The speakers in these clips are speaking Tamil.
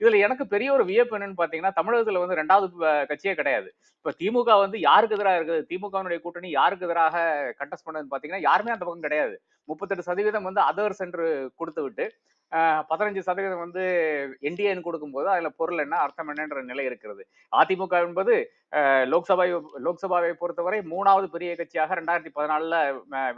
இதுல எனக்கு பெரிய ஒரு வியப்பு என்னன்னு பாத்தீங்கன்னா தமிழகத்துல வந்து ரெண்டாவது கட்சியே கிடையாது. இப்ப திமுக வந்து யாருக்கு எதிராக இருக்குது? திமுகவினுடைய கூட்டணி யாருக்கு எதிராக கண்டஸ்ட் பண்ணதுன்னு பாத்தீங்கன்னா யாருமே அந்த பக்கம் கிடையாது. முப்பத்தெட்டு சதவீதம் வந்து அதர்ஸ் என்று கொடுத்து விட்டு பதினஞ்சு சதவீதம் வந்து என்டிஏன்னு கொடுக்கும்போது அதுல பொருள் என்ன அர்த்தம் என்னன்ற நிலை இருக்கிறது. அதிமுக என்பது லோக்சபா லோக்சபாவை பொறுத்தவரை மூணாவது பெரிய கட்சியாக ரெண்டாயிரத்தி பதினாலுல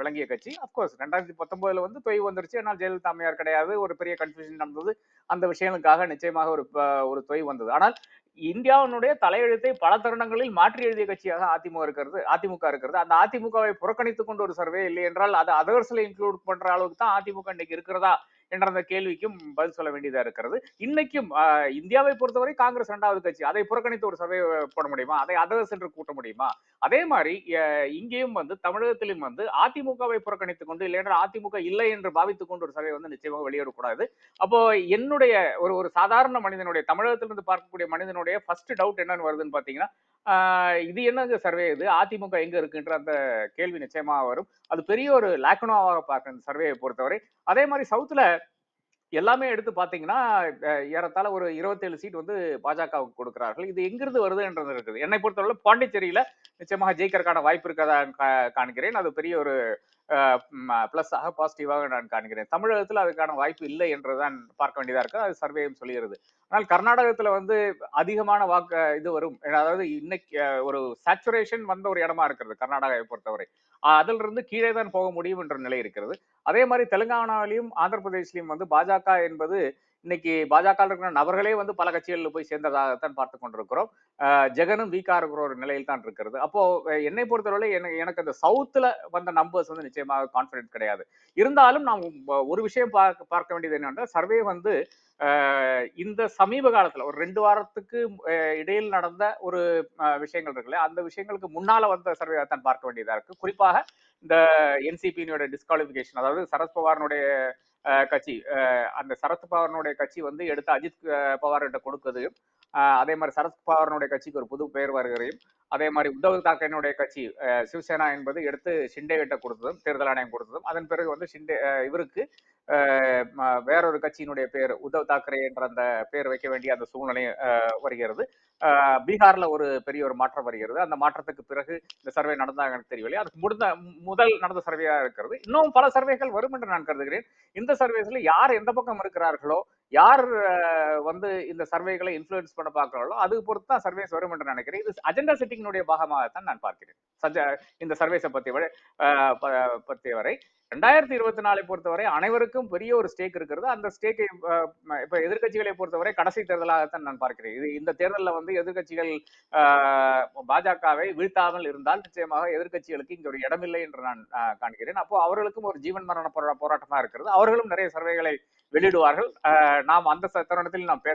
விளங்கிய கட்சி. அப்கோர்ஸ் ரெண்டாயிரத்தி பத்தொன்பதுல வந்து தொய்வு வந்துருச்சு. ஆனால் ஜெயலலிதா அம்மையார் கிடையாது. ஒரு பெரிய கன்ஃபியூஷன் நடந்தது. அந்த விஷயங்களுக்காக நிச்சயமாக ஒரு ஒரு தொய்வு வந்தது. ஆனால் இந்தியாவினுடைய தலையெழுத்தை பல தருணங்களில் மாற்றி எழுதிய கட்சியாக அதிமுக இருக்கிறது அதிமுக இருக்கிறது. அந்த அதிமுகவை புறக்கணித்துக் கொண்டு ஒரு சர்வே இல்லை என்றால் அது அதர்ஸ்ல இன்க்ளூட் பண்ற அளவுக்கு தான் அதிமுக இன்னைக்கு இருக்கிறதா என்ற அந்த கேள்விக்கும் பதில் சொல்ல வேண்டியதா இருக்கிறது. இன்னைக்கும் இந்தியாவை பொறுத்தவரை காங்கிரஸ் இரண்டாவது கட்சி. அதை புறக்கணித்து ஒரு சர்வே போட முடியுமா? அதை அதர்ஸ் என்று கூட்ட முடியுமா? அதே மாதிரி இங்கேயும் வந்து தமிழகத்திலும் வந்து அதிமுகவை புறக்கணித்துக் கொண்டு இல்லைன்னா அதிமுக இல்லை என்று பாவித்துக் கொண்டு ஒரு சர்வே வந்து நிச்சயமாக வெளியிடக்கூடாது. அப்போ என்னுடைய ஒரு ஒரு சாதாரண மனிதனுடைய தமிழகத்திலிருந்து பார்க்கக்கூடிய மனிதனுடைய ஃபர்ஸ்ட் டவுட் என்னன்னு வருதுன்னு பாத்தீங்கன்னா இது என்னங்க சர்வே இது? அதிமுக எங்க இருக்குன்ற அந்த கேள்வி நிச்சயமா வரும். அது பெரிய ஒரு லாக்குனாவாக பார்க்க இந்த சர்வேயை பொறுத்தவரை. அதே மாதிரி சவுத்துல எல்லாமே எடுத்து பாத்தீங்கன்னா ஏறத்தாழ ஒரு இருபத்தேழு சீட் வந்து பாஜகவுக்கு கொடுக்கிறார்கள். இது எங்கிருந்து வருதுன்றது இருக்குது. என்னை பொறுத்தவரை பாண்டிச்சேரியில நிச்சயமாக ஜெயிக்கிறதுக்கான வாய்ப்பு இருக்கதா கா- காண்கிறேன். அது பெரிய ஒரு பிளஸ் ஆக பாசிட்டிவாக நான் காண்கிறேன். தமிழகத்தில் அதுக்கான வாய்ப்பு இல்லை என்றுதான் பார்க்க வேண்டியதா இருக்கு. அது சர்வேயும் சொல்லுகிறது ஆனால் கர்நாடகத்தில் வந்து அதிகமான வாக்கு இது வரும். அதாவது இன்னைக்கு ஒரு சேச்சுரேஷன் வந்த ஒரு இடமா இருக்கிறது கர்நாடகாவை பொறுத்தவரை. அஹ், அதிலிருந்து இருந்து கீழே தான் போக முடியும் என்ற நிலை இருக்கிறது. அதே மாதிரி தெலுங்கானாவிலையும் ஆந்திர பிரதேசிலையும் வந்து பாஜக என்பது இன்னைக்கு பாஜக இருக்கிற நபர்களே வந்து பல கட்சிகளில் போய் சேர்ந்ததாகத்தான் பார்த்து கொண்டிருக்கிறோம். ஜெகனும் வீக்கா இருக்கிற ஒரு நிலையில் தான் இருக்கிறது. அப்போ என்னை பொறுத்தவரை எனக்கு எனக்கு அந்த சவுத்துல வந்த நம்பர்ஸ் வந்து நிச்சயமாக கான்பிடன்ட் கிடையாது. இருந்தாலும் நாம் ஒரு விஷயம் பார்க்க பார்க்க வேண்டியது என்னன்னா சர்வே வந்து இந்த சமீப காலத்துல ஒரு ரெண்டு வாரத்துக்கு இடையில் நடந்த ஒரு விஷயங்கள் இருக்குல்ல அந்த விஷயங்களுக்கு முன்னால வந்த சர்வே தான் பார்க்க வேண்டியதா இருக்கு. குறிப்பாக இந்த என்சிபியினுடைய டிஸ்குவாலிபிகேஷன் அதாவது சரத்பவாரனுடைய கட்சி. அஹ், அந்த சரத் பவாரனுடைய கட்சி வந்து எடுத்து அஜித் பவார்கிட்ட கொடுக்குது அதே மாதிரி சரத் பவாரனுடைய கட்சிக்கு ஒரு புது பெயர் வருகிறதையும் அதே மாதிரி உத்தவ் தாக்கரேனுடைய கட்சி அஹ், சிவசேனா என்பது எடுத்து ஷிண்டே கிட்ட கொடுத்ததும் தேர்தல் ஆணையம் கொடுத்ததும் அதன் பிறகு வந்து ஷிண்டே இவருக்கு வேறொரு கட்சியினுடைய பேர் உத்தவ் தாக்கரே என்ற அந்த பேர் வைக்க வேண்டிய அந்த சூழ்நிலை அஹ், வருகிறது. பீகார்ல ஒரு பெரிய ஒரு மாற்றம் வருகிறது. அந்த மாற்றத்துக்கு பிறகு இந்த சர்வே நடந்தாங்க எனக்கு தெரியவில்லை. அதுக்கு முடிந்த முதல் நடந்த சர்வேயா இருக்கிறது. இன்னும் பல சர்வேகள் வரும் என்று நான் கருதுகிறேன். இந்த சர்வேஸ்ல யார் எந்த பக்கம் இருக்கிறார்களோ யார் வந்து இந்த சர்வேகளை இன்ஃபுளுன்ஸ் பண்ண பார்க்கிறார்களோ அது பொறுத்து தான் சர்வேஸ் வரும் என்று நினைக்கிறேன். இது அஜெண்டா செட்டிங்கினுடைய பாகமாகத்தான் நான் பார்க்கிறேன். சஜ இந்த சர்வேஸை பத்தி வரை பத்தி வரை ரெண்டாயிரத்தி இருபத்தி நாலை பொறுத்தவரை அனைவருக்கும் பெரிய ஒரு ஸ்டேக் இருக்கிறது. அந்த ஸ்டேக்கை இப்ப எதிர்கட்சிகளை பொறுத்தவரை கடைசி தேர்தலாகத்தான் நான் பார்க்கிறேன். இது இந்த தேர்தலில் வந்து எதிர்கட்சிகள் ஆஹ், பாஜகவை வீழ்த்தாமல் இருந்தால் நிச்சயமாக எதிர்க்கட்சிகளுக்கு இங்கே ஒரு இடமில்லை என்று நான் காண்கிறேன். அப்போ அவர்களுக்கும் ஒரு ஜீவன் மரண போரா- போராட்டமா இருக்கிறது. அவர்களும் நிறைய சர்வேகளை வெளியிடுவார்கள். ஆஹ், நாம் அந்த தருணத்தில் நாம் பேச